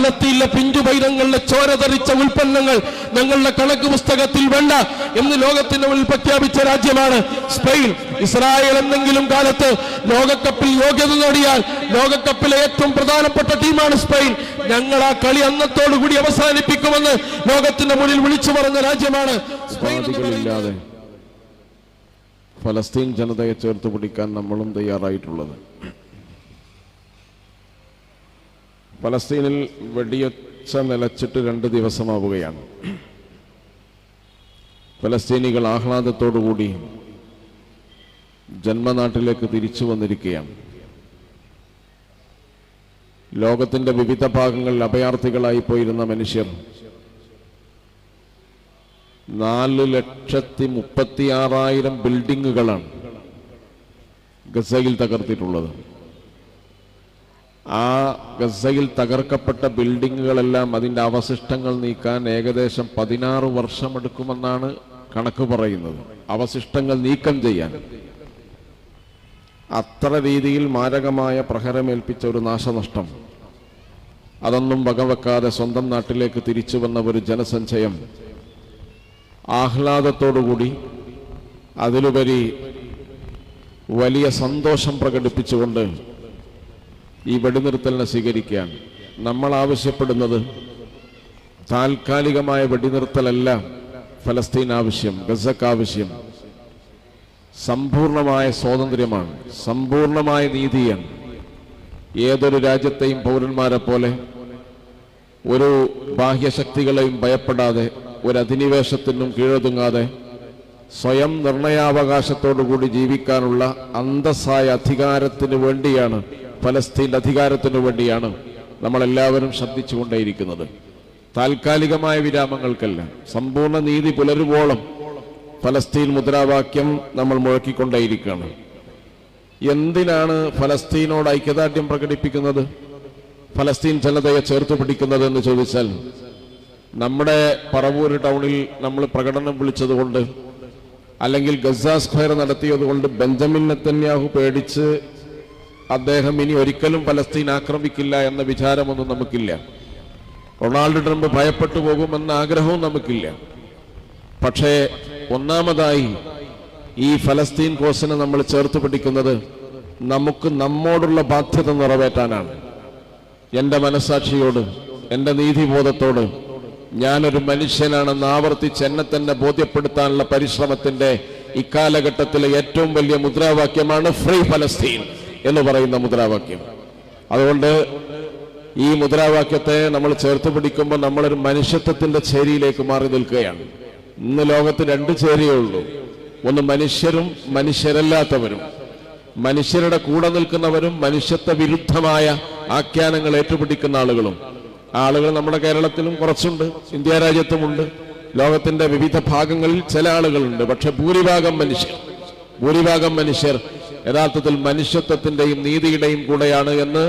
ഫലത്തിലെ പിഞ്ചു പൈതങ്ങളുടെ ചോര തെറിച്ച ഉൽപ്പന്നങ്ങൾ ഞങ്ങളുടെ കണക്ക് പുസ്തകത്തിൽ വേണ്ട എന്ന് ലോകത്തിന്റെ മുന്നിൽ പ്രഖ്യാപിച്ച രാജ്യമാണ് സ്പെയിൻ. ഇസ്രായേൽ എന്തെങ്കിലും കാലത്ത് ലോകകപ്പിൽ യോഗ്യത നേടിയാൽ ലോകകപ്പിലെ ഏറ്റവും പ്രധാനപ്പെട്ട ടീമാണ് സ്പെയിൻ. ഞങ്ങൾ ആ കളി അന്നത്തോടുകൂടി അവസാനിപ്പിക്കുമെന്ന് ലോകത്തിന്റെ മുന്നിൽ വിളിച്ചു പറഞ്ഞ രാജ്യമാണ് ഫലസ്തീൻ ജനതയെ ചേർത്ത് പിടിക്കാൻ നമ്മളും തയ്യാറായിട്ടുള്ളത്. ഫലസ്തീനിൽ വെടിയൊച്ച നിലച്ചിട്ട് രണ്ട് ദിവസമാവുകയാണ്. പലസ്തീനികൾ ആഹ്ലാദത്തോടുകൂടി ജന്മനാട്ടിലേക്ക് തിരിച്ചു വന്നിരിക്കുകയാണ്. ലോകത്തിന്റെ വിവിധ ഭാഗങ്ങളിൽ അഭയാർത്ഥികളായി പോയിരുന്ന മനുഷ്യർ നാല് ലക്ഷത്തി മുപ്പത്തി ആറായിരം ബിൽഡിങ്ങുകളാണ് ഗസയിൽ തകർത്തിട്ടുള്ളത്. ആ ഗസയിൽ തകർക്കപ്പെട്ട ബിൽഡിങ്ങുകളെല്ലാം അതിന്റെ അവശിഷ്ടങ്ങൾ നീക്കാൻ ഏകദേശം പതിനാറ് വർഷമെടുക്കുമെന്നാണ് കണക്ക് പറയുന്നത്. അവശിഷ്ടങ്ങൾ നീക്കം ചെയ്യാൻ. അത്ര രീതിയിൽ മാരകമായ പ്രഹരമേൽപ്പിച്ച ഒരു നാശനഷ്ടം. അതൊന്നും വകവെക്കാതെ സ്വന്തം നാട്ടിലേക്ക് തിരിച്ചു വന്ന ഒരു ജനസഞ്ചയം. ആഹ്ലാദത്തോടുകൂടി അതിലുപരി വലിയ സന്തോഷം പ്രകടിപ്പിച്ചുകൊണ്ട് ഈ വെടിനിർത്തലിനെ സ്വീകരിക്കുകയാണ് നമ്മൾ ആവശ്യപ്പെടുന്നത് താൽക്കാലികമായ വെടിനിർത്തലല്ല ഫലസ്തീൻ ആവശ്യം ഗസക്ക് ആവശ്യം. സമ്പൂർണമായ സ്വാതന്ത്ര്യമാണ് സമ്പൂർണമായ നീതിയാണ്. ഏതൊരു രാജ്യത്തെയും പൗരന്മാരെ പോലെ ഒരു ബാഹ്യശക്തികളെയും ഭയപ്പെടാതെ ഒരു അധിനിവേശത്തിനും കീഴൊതുങ്ങാതെ സ്വയം നിർണയാവകാശത്തോടുകൂടി ജീവിക്കാനുള്ള അന്തസ്സായ അധികാരത്തിന് വേണ്ടിയാണ് ഫലസ്തീൻ അധികാരത്തിനു വേണ്ടിയാണ് നമ്മളെല്ലാവരും ശ്രദ്ധിച്ചുകൊണ്ടേയിരിക്കുന്നത്. താൽക്കാലികമായ വിരാമങ്ങൾക്കല്ല സമ്പൂർണ നീതി പുലരുവോളം ഫലസ്തീൻ മുദ്രാവാക്യം നമ്മൾ മുഴക്കിക്കൊണ്ടേയിരിക്കുകയാണ്. എന്തിനാണ് ഫലസ്തീനോട് ഐക്യദാർഢ്യം പ്രകടിപ്പിക്കുന്നത്? ഫലസ്തീൻ ജനതയെ ചേർത്ത് പിടിക്കുന്നത് എന്ന് ചോദിച്ചാൽ നമ്മുടെ പറവൂർ ടൗണിൽ നമ്മൾ പ്രകടനം വിളിച്ചതുകൊണ്ട് അല്ലെങ്കിൽ ഗസ സ്ക്വയർ നടത്തിയതുകൊണ്ട് ബെഞ്ചമിൻ നെത്തന്യാഹു പേടിച്ച് അദ്ദേഹം ഇനി ഒരിക്കലും പലസ്തീൻ ആക്രമിക്കില്ല എന്ന വിചാരമൊന്നും നമുക്കില്ല. റൊണാൾഡ് ട്രംപ് ഭയപ്പെട്ടു പോകുമെന്ന ആഗ്രഹവും നമുക്കില്ല. പക്ഷേ ഒന്നാമതായി ഈ ഫലസ്തീൻ കോസിനെ നമ്മൾ ചേർത്ത് പിടിക്കുന്നത് നമുക്ക് നമ്മോടുള്ള ബാധ്യത നിറവേറ്റാനാണ്. എന്റെ മനസാക്ഷിയോട് എന്റെ നീതിബോധത്തോട് ഞാനൊരു മനുഷ്യനാണെന്ന് ആവർത്തിച്ച് എന്നെ തന്നെ ബോധ്യപ്പെടുത്താനുള്ള പരിശ്രമത്തിന്റെ ഇക്കാലഘട്ടത്തിലെ ഏറ്റവും വലിയ മുദ്രാവാക്യമാണ് ഫ്രീ ഫലസ്തീൻ. എന്ന് പറയുന്ന മുദ്രാവാക്യം. അതുകൊണ്ട് ഈ മുദ്രാവാക്യത്തെ നമ്മൾ ചേർത്ത് പിടിക്കുമ്പോൾ നമ്മളൊരു മനുഷ്യത്വത്തിന്റെ ചേരിയിലേക്ക് മാറി നിൽക്കുകയാണ്. ഇന്ന് ലോകത്ത് രണ്ട് ചേരിയേ ഉള്ളൂ. ഒന്ന് മനുഷ്യരും മനുഷ്യരല്ലാത്തവരും. മനുഷ്യരുടെ കൂടെ നിൽക്കുന്നവരും മനുഷ്യത്വ വിരുദ്ധമായ ആഖ്യാനങ്ങൾ ഏറ്റുപിടിക്കുന്ന ആളുകളും. ആളുകൾ നമ്മുടെ കേരളത്തിലും കുറച്ചുണ്ട് ഇന്ത്യ രാജ്യത്തുമുണ്ട്. ലോകത്തിന്റെ വിവിധ ഭാഗങ്ങളിൽ ചില ആളുകളുണ്ട്. പക്ഷെ ഭൂരിഭാഗം മനുഷ്യർ ഭൂരിഭാഗം മനുഷ്യർ യഥാർത്ഥത്തിൽ മനുഷ്യത്വത്തിന്റെയും നീതിയുടെയും കൂടെയാണ് എന്ന്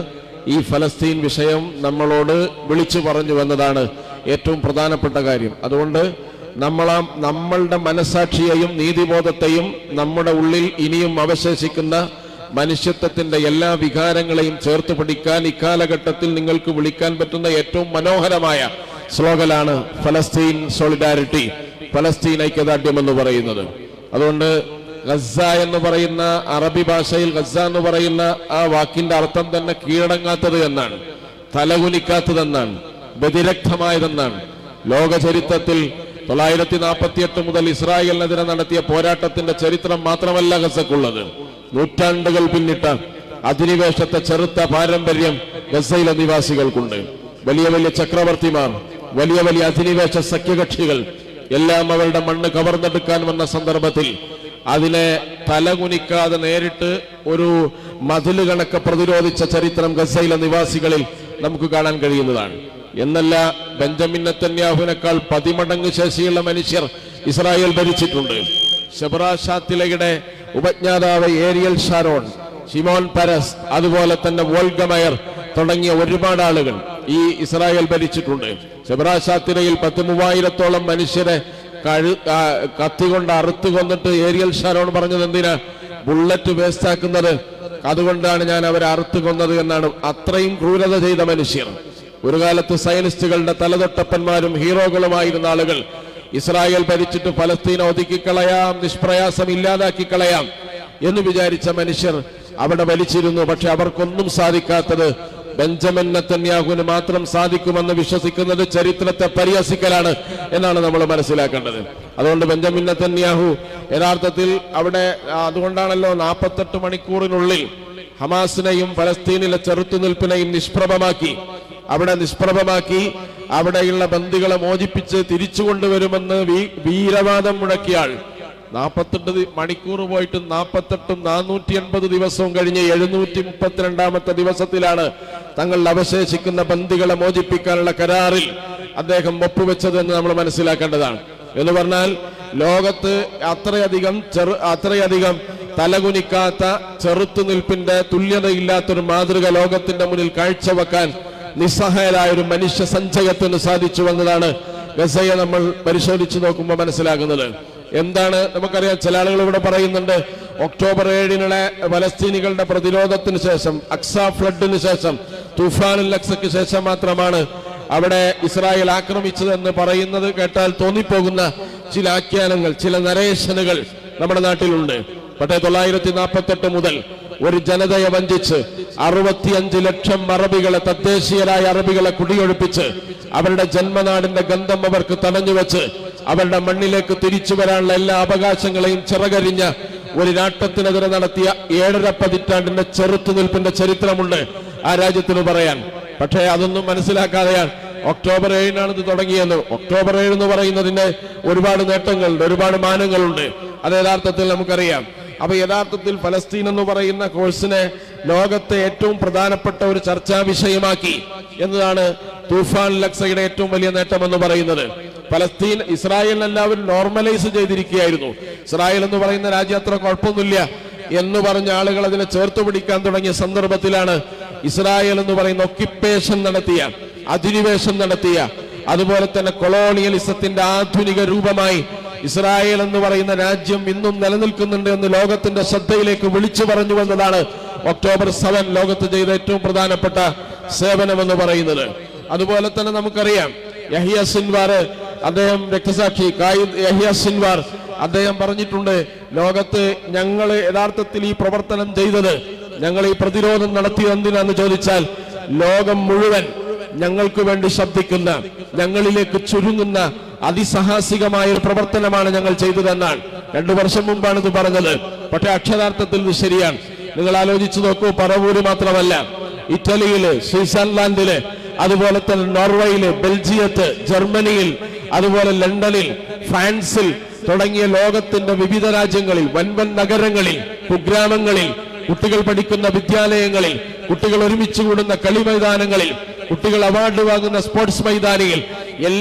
ഈ ഫലസ്തീൻ വിഷയം നമ്മളോട് വിളിച്ചു പറഞ്ഞു വന്നതാണ് ഏറ്റവും പ്രധാനപ്പെട്ട കാര്യം. അതുകൊണ്ട് നമ്മളാ നമ്മളുടെ മനസാക്ഷിയെയും നീതിബോധത്തെയും നമ്മുടെ ഉള്ളിൽ ഇനിയും അവശേഷിക്കുന്ന മനുഷ്യത്വത്തിന്റെ എല്ലാ വികാരങ്ങളെയും ചേർത്ത് പിടിക്കാൻ ഇക്കാലഘട്ടത്തിൽ നിങ്ങൾക്ക് വിളിക്കാൻ പറ്റുന്ന ഏറ്റവും മനോഹരമായ സ്ലോഗലാണ് ഫലസ്തീൻ സോളിഡാരിറ്റി ഫലസ്തീൻ ഐക്യദാർഢ്യം എന്ന് പറയുന്നത്. അതുകൊണ്ട് ഗസ എന്ന് പറയുന്ന അറബി ഭാഷയിൽ ഗസ എന്ന് പറയുന്ന ആ വാക്കിന്റെ അർത്ഥം തന്നെ കീഴടങ്ങാത്തത് എന്നാണ് തലകുനിക്കാത്തതെന്നാണ് വ്യതിരക്തമായതെന്നാണ്. ലോക ചരിത്രത്തിൽ തൊള്ളായിരത്തി നാൽപ്പത്തിയെട്ട് മുതൽ ഇസ്രായേലിനെതിരെ നടത്തിയ പോരാട്ടത്തിന്റെ ചരിത്രം മാത്രമല്ല ഗസക്കുള്ളത് നൂറ്റാണ്ടുകൾ പിന്നിട്ട അധിനിവേശത്തെ ചെറുത്ത പാരമ്പര്യം ഗസയിലെ നിവാസികൾക്കുണ്ട്. വലിയ വലിയ ചക്രവർത്തിമാർ വലിയ വലിയ അധിനിവേശ സഖ്യകക്ഷികൾ എല്ലാം അവരുടെ മണ്ണ് കവർന്നെടുക്കാൻ വന്ന സന്ദർഭത്തിൽ അതിനെ തലകുനിക്കാതെ നേരിട്ട് ഒരു മതിൽ കണക്ക് പ്രതിരോധിച്ച ചരിത്രം ഗസയിലെ നിവാസികളിൽ നമുക്ക് കാണാൻ കഴിയുന്നതാണ്. എന്നല്ല ബെഞ്ചമിൻ നെത്തന്യാഹുവിനേക്കാൾ പതിമടങ്ങ് ശേഷിയുള്ള മനുഷ്യർ ഇസ്രായേൽ ഭരിച്ചിട്ടുണ്ട്. ഷെബറാഷാത്തിലയുടെ ഉപജ്ഞാതാവ് ഏരിയൽ ഷാരോൺ ഷിമോൻ പരസ് അതുപോലെ തന്നെ വോൾഗമയർ തുടങ്ങിയ ഒരുപാട് ആളുകൾ ഈ ഇസ്രായേൽ ഭരിച്ചിട്ടുണ്ട്. ഷെബ്രാഷാത്തിലയിൽ പത്ത് മൂവായിരത്തോളം മനുഷ്യരെ കഴു കത്തി കൊണ്ട് അറുത്ത് കൊന്നിട്ട് ഏരിയൽ ഷാരോൺ പറഞ്ഞത് എന്തിനാ? ബുള്ളറ്റ് വേസ്റ്റ് ആക്കുന്നത്. അതുകൊണ്ടാണ് ഞാൻ അവരെ അറുത്ത് കൊന്നത് എന്നാണ്. അത്രയും ക്രൂരത ചെയ്ത മനുഷ്യർ. ഒരു കാലത്ത് സയനിസ്റ്റുകളുടെ തലതൊട്ടപ്പന്മാരും ഹീറോകളുമായിരുന്ന ആളുകൾ. ഇസ്രായേൽ ഭരിച്ചിട്ട് ഫലസ്തീനെ ഒതുക്കിക്കളയാം നിഷ്പ്രയാസം ഇല്ലാതാക്കി കളയാം എന്ന് വിചാരിച്ച മനുഷ്യർ അവിടെ വലിച്ചിരുന്നു. പക്ഷെ അവർക്കൊന്നും സാധിക്കാത്തത് ബെഞ്ചമിൻ നെത്തന്യാഹുവിന് മാത്രം സാധിക്കുമെന്ന് വിശ്വസിക്കുന്നത് ചരിത്രത്തെ പരിഹസിക്കലാണ് എന്നാണ് നമ്മൾ മനസ്സിലാക്കേണ്ടത്. അതുകൊണ്ട് ബെഞ്ചമിൻ നെത്തന്യാഹു യഥാർത്ഥത്തിൽ അവിടെ അതുകൊണ്ടാണല്ലോ നാൽപ്പത്തെട്ട് മണിക്കൂറിനുള്ളിൽ ഹമാസിനെയും ഫലസ്തീനിലെ ചെറുത്തുനിൽപ്പിനെയും നിഷ്പ്രഭമാക്കി. അവിടെ നിഷ്പ്രഭമാക്കി അവിടെയുള്ള ബന്ദികളെ മോചിപ്പിച്ച് തിരിച്ചു കൊണ്ടുവരുമെന്ന് വീരവാദം മുഴക്കിയാൾ നാൽപ്പത്തെട്ട് മണിക്കൂർ പോയിട്ട് നാൽപ്പത്തെട്ടും നാനൂറ്റി എൺപത് ദിവസവും കഴിഞ്ഞ് എഴുന്നൂറ്റി മുപ്പത്തിരണ്ടാമത്തെ ദിവസത്തിലാണ് തങ്ങൾ അവശേഷിക്കുന്ന ബന്ദികളെ മോചിപ്പിക്കാനുള്ള കരാറിൽ അദ്ദേഹം ഒപ്പുവെച്ചതെന്ന് നമ്മൾ മനസ്സിലാക്കേണ്ടതാണ്. എന്ന് പറഞ്ഞാൽ ലോകത്ത് അത്രയധികം ചെറു അത്രയധികം തലകുനിക്കാത്ത ചെറുത്തുനിൽപ്പിന്റെ തുല്യതയില്ലാത്തൊരു മാതൃക ലോകത്തിന്റെ മുന്നിൽ കാഴ്ചവെക്കാൻ നിസ്സഹായരായ ഒരു മനുഷ്യ സഞ്ചയത്തിന് സാധിച്ചു വന്നതാണ് ഗസയെ നമ്മൾ പരിശോധിച്ചു നോക്കുമ്പോൾ മനസ്സിലാകുന്നത്. എന്താണ്? നമുക്കറിയാം ചില ആളുകൾ ഇവിടെ പറയുന്നുണ്ട് ഒക്ടോബർ ഏഴിനുള്ള പലസ്തീനികളുടെ പ്രതിരോധത്തിന് ശേഷം അക്സ ഫ്ലഡിന് ശേഷം തുഫാനുൽ അക്സയ്ക്ക് ശേഷം മാത്രമാണ് അവിടെ ഇസ്രായേൽ ആക്രമിച്ചതെന്ന് പറയുന്നത് കേട്ടാൽ തോന്നിപ്പോകുന്ന ചില ആഖ്യാനങ്ങൾ ചില നരേഷനുകൾ നമ്മുടെ നാട്ടിലുണ്ട്. പക്ഷേ തൊള്ളായിരത്തി നാൽപ്പത്തെട്ട് മുതൽ ഒരു ജനതയെ വഞ്ചിച്ച് അറുപത്തിയഞ്ച് ലക്ഷം അറബികളെ തദ്ദേശീയരായ അറബികളെ കുടിയൊഴിപ്പിച്ച് അവരുടെ ജന്മനാടിന്റെ ഗന്ധം അവർക്ക് തടഞ്ഞുവെച്ച് അവരുടെ മണ്ണിലേക്ക് തിരിച്ചു വരാനുള്ള എല്ലാ അവകാശങ്ങളെയും ചിറകരിഞ്ഞ് ഒരു രാട്ടത്തിനെതിരെ നടത്തിയ ഏഴര പതിറ്റാണ്ടിന്റെ ചെറുത്തുനിൽപ്പിന്റെ ചരിത്രമുണ്ട് ആ രാജ്യത്തിന് പറയാൻ. പക്ഷേ അതൊന്നും മനസ്സിലാക്കാതെയാണ്. ഒക്ടോബർ ഏഴിനാണ് ഇത് തുടങ്ങിയത്. ഒക്ടോബർ ഏഴ് എന്ന് പറയുന്നതിന് ഒരുപാട് നേട്ടങ്ങളുണ്ട് ഒരുപാട് മാനങ്ങളുണ്ട്. അത് യഥാർത്ഥത്തിൽ നമുക്കറിയാം. അപ്പൊ യഥാർത്ഥത്തിൽ ഫലസ്തീൻ എന്ന് പറയുന്ന കോഴ്സിനെ ലോകത്തെ ഏറ്റവും പ്രധാനപ്പെട്ട ഒരു ചർച്ചാ വിഷയമാക്കി എന്നതാണ് തൂഫാൻ ലക്സയുടെ ഏറ്റവും വലിയ നേട്ടം എന്ന് പറയുന്നത്. ഫലസ്തീൻ ഇസ്രായേലിനെ എല്ലാവരും നോർമലൈസ് ചെയ്തിരിക്കുകയായിരുന്നു. ഇസ്രായേൽ എന്ന് പറയുന്ന രാജ്യം അത്ര കുഴപ്പമൊന്നുമില്ല എന്ന് പറഞ്ഞ ആളുകൾ അതിനെ ചേർത്ത് പിടിക്കാൻ തുടങ്ങിയ സന്ദർഭത്തിലാണ് ഇസ്രായേൽ എന്ന് പറയുന്ന ഒക്യുപ്പേഷൻ നടത്തിയ അധിനിവേശം നടത്തിയ അതുപോലെ തന്നെ കൊളോണിയലിസത്തിന്റെ ആധുനിക രൂപമായി ഇസ്രായേൽ എന്ന് പറയുന്ന രാജ്യം ഇന്നും നിലനിൽക്കുന്നുണ്ട് എന്ന് ലോകത്തിന്റെ ശ്രദ്ധയിലേക്ക് വിളിച്ചു പറഞ്ഞു വന്നതാണ് ഒക്ടോബർ സെവൻ ലോകത്ത് ചെയ്ത ഏറ്റവും പ്രധാനപ്പെട്ട സേവനം എന്ന് പറയുന്നത്. അതുപോലെ തന്നെ നമുക്കറിയാം യഹിയ സിൻവാർ അദ്ദേഹം രക്തസാക്ഷി സിൻവാർ. അദ്ദേഹം പറഞ്ഞിട്ടുണ്ട് ലോകത്ത് ഞങ്ങൾ യഥാർത്ഥത്തിൽ ഈ പ്രവർത്തനം ചെയ്തത് ഞങ്ങൾ ഈ പ്രതിരോധം നടത്തിയത് എന്തിനാന്ന് ചോദിച്ചാൽ ലോകം മുഴുവൻ ഞങ്ങൾക്ക് വേണ്ടി ശബ്ദിക്കുന്ന ഞങ്ങളിലേക്ക് ചുരുങ്ങുന്ന അതിസാഹസികമായ ഒരു പ്രവർത്തനമാണ് ഞങ്ങൾ ചെയ്തതെന്നാണ്. രണ്ടു വർഷം മുമ്പാണ് ഇത് പറഞ്ഞത്. പക്ഷെ അക്ഷരാർത്ഥത്തിൽ ഇത് ശരിയാണ്. നിങ്ങൾ ആലോചിച്ചു നോക്കൂ പറവൂര് മാത്രമല്ല ഇറ്റലിയിൽ സ്വിറ്റ്സർലാൻഡിൽ അതുപോലെ തന്നെ നോർവേയിൽ ബെൽജിയത്ത് ജർമ്മനിയിൽ അതുപോലെ ലണ്ടനിൽ ഫ്രാൻസിൽ തുടങ്ങിയ ലോകത്തിന്റെ വിവിധ രാജ്യങ്ങളിൽ വൻവൻ നഗരങ്ങളിൽ കുഗ്രാമങ്ങളിൽ കുട്ടികൾ പഠിക്കുന്ന വിദ്യാലയങ്ങളിൽ കുട്ടികൾ ഒരുമിച്ച് കൂടുന്ന കളി മൈതാനങ്ങളിൽ കുട്ടികൾ അവാർഡ് വാങ്ങുന്ന സ്പോർട്സ് മൈതാനിയിൽ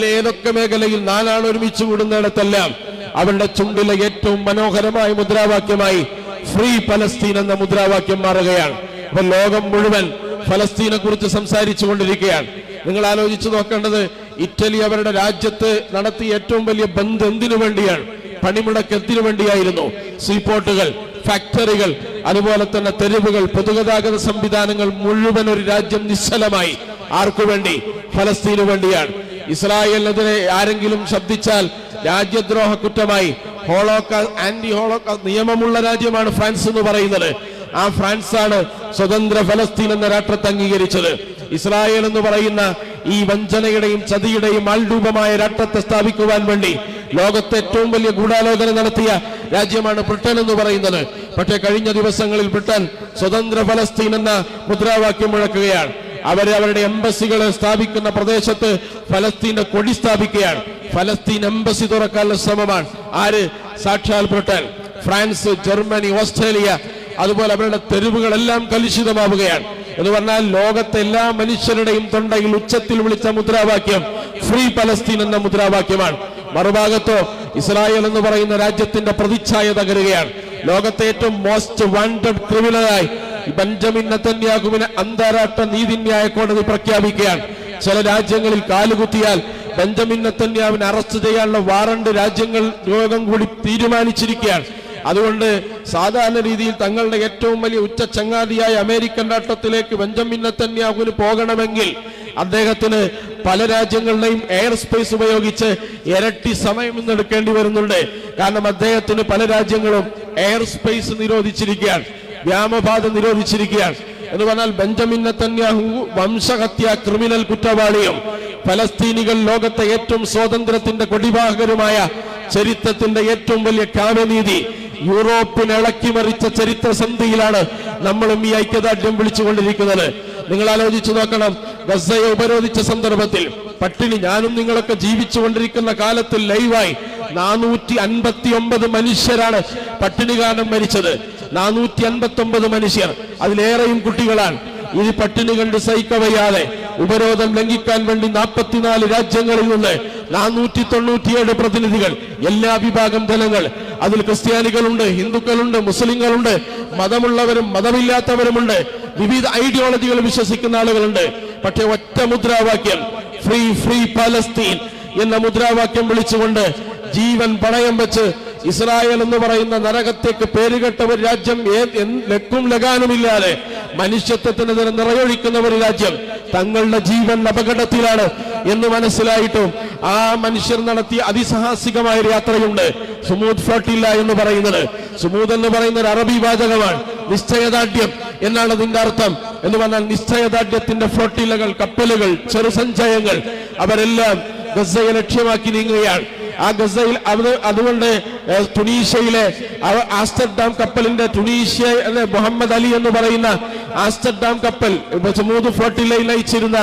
ഏതൊക്കെ മേഖലയിൽ നാലാണ് ഒരുമിച്ച് കൂടുന്നിടത്തെല്ലാം അവരുടെ ചുണ്ടിലെ ഏറ്റവും മനോഹരമായ മുദ്രാവാക്യമായി ഫ്രീ പലസ്തീൻ എന്ന മുദ്രാവാക്യം മാറുകയാണ്. അപ്പൊ ലോകം മുഴുവൻ ഫലസ്തീനെ കുറിച്ച് സംസാരിച്ചു കൊണ്ടിരിക്കുകയാണ് നിങ്ങൾ ആലോചിച്ച് നോക്കേണ്ടത് ഇറ്റലി അവരുടെ രാജ്യത്ത് നടത്തിയ ഏറ്റവും വലിയ ബന്ദ് എന്തിനു വേണ്ടിയാണ്? പണിമുടക്ക് എന്തിനു വേണ്ടിയായിരുന്നു? സീപോർട്ടുകൾ ഫാക്ടറികൾ അതുപോലെ തന്നെ തെരുവുകൾ പൊതുഗതാഗത സംവിധാനങ്ങൾ മുഴുവൻ ഒരു രാജ്യം നിശ്ചലമായി. ആർക്കു വേണ്ടി? ഫലസ്തീനു വേണ്ടിയാണ്. ഇസ്രായേലിനെതിരെ ആരെങ്കിലും ശബ്ദിച്ചാൽ രാജ്യദ്രോഹ കുറ്റമായി ഹോളോക്ക ആന്റി ഹോളോക്ക നിയമമുള്ള രാജ്യമാണ് ഫ്രാൻസ് എന്ന് പറയുന്നത്. ആ ഫ്രാൻസാണ് സ്വതന്ത്ര ഫലസ്തീൻ എന്ന രാഷ്ട്രത്തെ അംഗീകരിച്ചത്. ഇസ്രായേൽ എന്ന് പറയുന്ന ഈ വഞ്ചനയുടെയും ചതിയുടെയും ആൾരൂപമായ രാഷ്ട്രത്തെ സ്ഥാപിക്കുവാൻ വേണ്ടി ലോകത്തെ ഏറ്റവും വലിയ ഗൂഢാലോചന നടത്തിയ രാജ്യമാണ് ബ്രിട്ടൻ എന്ന് പറയുന്നത്. പക്ഷേ കഴിഞ്ഞ ദിവസങ്ങളിൽ ബ്രിട്ടൻ സ്വതന്ത്ര ഫലസ്തീൻ എന്ന മുദ്രാവാക്യം മുഴക്കുകയാണ്. അവരെ അവരുടെ എംബസികൾ സ്ഥാപിക്കുന്ന പ്രദേശത്ത് ഫലസ്തീന്റെ കൊടി സ്ഥാപിക്കുകയാണ്. ഫലസ്തീൻ എംബസി തുറക്കാനുള്ള ശ്രമമാണ്. ആര്? സാക്ഷാൽ ബ്രിട്ടൻ. ഫ്രാൻസ് ജർമ്മനി ഓസ്ട്രേലിയ അതുപോലെ അവരുടെ തെരുവുകളെല്ലാം കലുഷിതമാവുകയാണ്. എന്ന് പറഞ്ഞാൽ ലോകത്തെ എല്ലാ മനുഷ്യരുടെയും തൊണ്ടയിൽ ഉച്ചത്തിൽ വിളിച്ച മുദ്രാവാക്യം ഫ്രീ പലസ്തീൻ എന്ന മുദ്രാവാക്യമാണ്. മറുഭാഗത്തോ ഇസ്രായേൽ എന്ന് പറയുന്ന രാജ്യത്തിന്റെ പ്രതിച്ഛായ തകരുകയാണ്. ലോകത്തെ ഏറ്റവും മോസ്റ്റ് വാണ്ടഡ് ക്രിമിനലായി ബെഞ്ചമിൻ നെതന്യാഹുവിനെ അന്താരാഷ്ട്ര നീതിന്യായ കോടതി പ്രഖ്യാപിക്കുകയാണ്. ചില രാജ്യങ്ങളിൽ കാലുകുത്തിയാൽ ബെഞ്ചമിൻ നത്തന്യാവിനെ അറസ്റ്റ് ചെയ്യാനുള്ള വാറണ്ട് രാജ്യങ്ങൾ യോഗം കൂടി തീരുമാനിച്ചിരിക്കുകയാണ്. അതുകൊണ്ട് സാധാരണ രീതിയിൽ തങ്ങളുടെ ഏറ്റവും വലിയ ഉച്ച ചങ്ങാതിയായ അമേരിക്കൻ രാഷ്ട്രത്തിലേക്ക് ബെഞ്ചമിൻ നത്തന്യാഹുവിന് പോകണമെങ്കിൽ അദ്ദേഹത്തിന് പല രാജ്യങ്ങളുടെയും എയർ സ്പേസ് ഉപയോഗിച്ച് ഇരട്ടി സമയം ഇന്ന് എടുക്കേണ്ടി വരുന്നുണ്ട്. കാരണം അദ്ദേഹത്തിന് പല രാജ്യങ്ങളും എയർ സ്പേസ് നിരോധിച്ചിരിക്കുകയാണ്. വ്യാമപാത നിരോധിച്ചിരിക്കുകയാണ്. എന്ന് പറഞ്ഞാൽ ബെഞ്ചമിൻ നെതന്യാഹു വംശഹത്യ ക്രിമിനൽ കുറ്റവാളിയും ഫലസ്തീനികൾ ലോകത്തെ ഏറ്റവും സ്വാതന്ത്ര്യത്തിന്റെ കൊടിവാഹകരുമായ ചരിത്രത്തിന്റെ ഏറ്റവും വലിയ കാവ്യനീതി യൂറോപ്പിനെ ഇളക്കിമറിച്ച ചരിത്രസന്ധിയിലാണ് നമ്മളും ഈ ഐക്യദാർഢ്യം വിളിച്ചുകൊണ്ടിരിക്കുന്നത്. നിങ്ങൾ ആലോചിച്ചു നോക്കണം ഗസയെ ഉപരോധിച്ച സന്ദർഭത്തിൽ പട്ടിണി ഞാനും നിങ്ങളൊക്കെ ജീവിച്ചുകൊണ്ടിരിക്കുന്ന കാലത്തിൽ ലൈവായി നാനൂറ്റി അൻപത്തി ഒമ്പത് മനുഷ്യരാണ് പട്ടിണി കാരണം മരിച്ചത്. നാനൂറ്റി അൻപത്തി ഒമ്പത് മനുഷ്യർ അതിലേറെയും കുട്ടികളാണ്. ഈ പട്ടിണി കണ്ട് സഹിക്കവയ്യാതെ ഉപരോധം ലംഘിക്കാൻ വേണ്ടി നാൽപ്പത്തിനാല് രാജ്യങ്ങളിൽ നിന്ന് നാനൂറ്റി തൊണ്ണൂറ്റിയേഴ് പ്രതിനിധികൾ എല്ലാ വിഭാഗം ജനങ്ങൾ. അതിൽ ക്രിസ്ത്യാനികളുണ്ട് ഹിന്ദുക്കളുണ്ട് മുസ്ലിങ്ങളുണ്ട് മതമുള്ളവരും മതമില്ലാത്തവരുമുണ്ട്. വിവിധ ഐഡിയോളജികൾ വിശ്വസിക്കുന്ന ആളുകളുണ്ട്. പക്ഷെ ഒറ്റ മുദ്രാവാക്യം ഫ്രീ ഫ്രീ പാലസ്തീൻ എന്ന മുദ്രാവാക്യം വിളിച്ചുകൊണ്ട് ജീവൻ പണയം വെച്ച് ഇസ്രായേൽ എന്ന് പറയുന്ന നരകത്തേക്ക് പേരുകെട്ട ഒരു രാജ്യം ലക്കും ലഗാനുമില്ലാതെ മനുഷ്യത്വത്തിനെതിരെ നിറയൊഴിക്കുന്ന ഒരു രാജ്യം. തങ്ങളുടെ ജീവൻ അപകടത്തിലാണ് എന്ന് മനസ്സിലായിട്ടും ആ മനുഷ്യർ നടത്തിയ അതിസാഹസികമായ ഒരു യാത്രയുണ്ട്. സുമൂദ് ഫ്ലോട്ടില്ല എന്ന് പറയുന്നത്. സുമൂദ് എന്ന് പറയുന്ന ഒരു അറബി വാചകമാണ്. നിശ്ചയദാർഢ്യം എന്നാണ് അതിന്റെ അർത്ഥം. എന്ന് പറഞ്ഞാൽ നിശ്ചയദാർഢ്യത്തിന്റെ ഫ്ലോട്ടില്ലകൾ കപ്പലുകൾ ചെറുസഞ്ചയങ്ങൾ അവരെല്ലാം ഗസയെ ലക്ഷ്യമാക്കി നീങ്ങുകയാണ്. ആ ഗസയിൽ അത് അതുകൊണ്ട് തുണീഷ്യയിലെ ആസ്റ്റർഡാം കപ്പലിന്റെ തുണീഷ്യ മുഹമ്മദ് അലി എന്ന് പറയുന്ന ആസ്റ്റർഡാം കപ്പൽ സമൂത് ഫ്ലോട്ടിലയിൽ നയിച്ചിരുന്ന